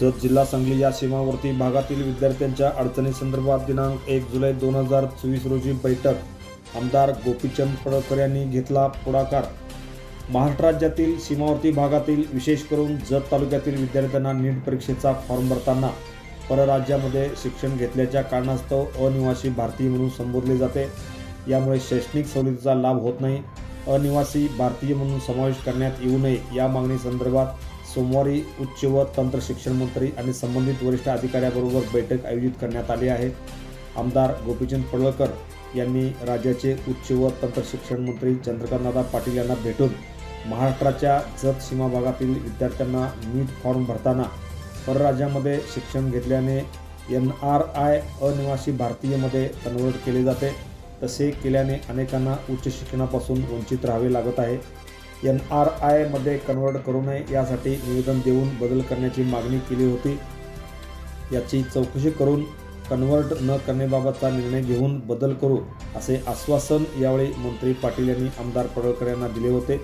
जत जिल्हा सांगली या सीमावर्ती भागातील विद्यार्थ्यांच्या अडचणीसंदर्भात दिनांक एक जुलै दोन हजार चोवीस रोजी बैठक. आमदार गोपीचंद पडळकर यांनी घेतला पुढाकार. महाराष्ट्र राज्यातील सीमावर्ती भागातील विशेष करून जत तालुक्यातील विद्यार्थ्यांना नीट परीक्षेचा फॉर्म भरताना परराज्यामध्ये शिक्षण घेतल्याच्या कारणास्तव अनिवासी भारतीय म्हणून संबोधले जाते. यामुळे शैक्षणिक सवलतीचा लाभ होत नाही. अनिवासी भारतीय म्हणून समावेश करण्यात येऊ नये या मागणीसंदर्भात सोमवारी उच्च व तंत्र शिक्षण मंत्री आणि संबंधित वरिष्ठ अधिकाऱ्याबरोबर बैठक आयोजित करण्यात आली आहे. आमदार गोपीचंद पडळकर यांनी राज्याचे उच्च व तंत्र शिक्षण मंत्री चंद्रकांतदादा पाटील यांना भेटून महाराष्ट्राच्या जत सीमा भागातील विद्यार्थ्यांना नीट फॉर्म भरताना परराज्यामध्ये शिक्षण घेतल्याने एन आर आय अनिवासी भारतीयमध्ये कन्वर्ट केले जाते. तसे केल्याने अनेकांना उच्च शिक्षणापासून वंचित राहावे लागत आहे. एन आर आयमध्ये कन्वर्ट करू नये. यासाठी निवेदन देऊन बदल करण्याची मागणी केली होती. याची चौकशी करून कन्वर्ट न करण्याबाबतचा निर्णय घेऊन बदल करू असे आश्वासन यावेळी मंत्री पाटील यांनी आमदार पडळकर यांना दिले होते.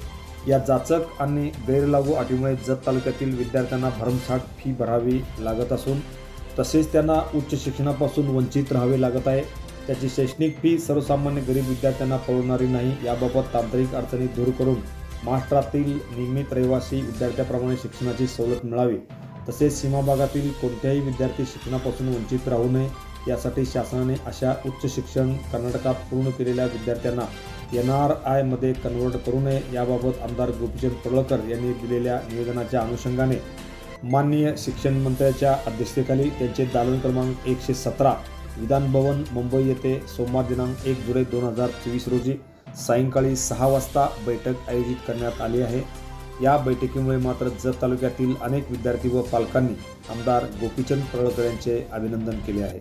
या जाचक आणि गैरलागू अटीमुळे जत तालुक्यातील विद्यार्थ्यांना भरमसाठ फी भरावी लागत असून तसेच त्यांना उच्च शिक्षणापासून वंचित राहावे लागत आहे. त्याची शैक्षणिक फी सर्वसामान्य गरीब विद्यार्थ्यांना परवडणारी नाही. याबाबत तांत्रिक अडचणी दूर करून महाराष्ट्रातील नियमित रहिवासी विद्यार्थ्याप्रमाणे शिक्षणाची सवलत मिळावी तसेच सीमाभागातील कोणत्याही विद्यार्थी शिक्षणापासून वंचित राहू नये यासाठी शासनाने अशा उच्च शिक्षण कर्नाटकात पूर्ण केलेल्या विद्यार्थ्यांना एन आर आयमध्ये कन्वर्ट करू नये याबाबत आमदार गोपीचंद पडळकर यांनी दिलेल्या निवेदनाच्या अनुषंगाने माननीय शिक्षण मंत्र्याच्या अध्यक्षतेखाली त्यांचे दालन क्रमांक एकशे सतरा विधानभवन मुंबई येथे सोमवार दिनांक एक जुलै दोन हजार चोवीस रोजी सायंकाळी सहा वाजता बैठक आयोजित करण्यात आली आहे. या बैठकीमुळे मात्र जत तालुक्यातील अनेक विद्यार्थी व पालकांनी आमदार गोपीचंद पडळकर यांचे अभिनंदन केले आहे.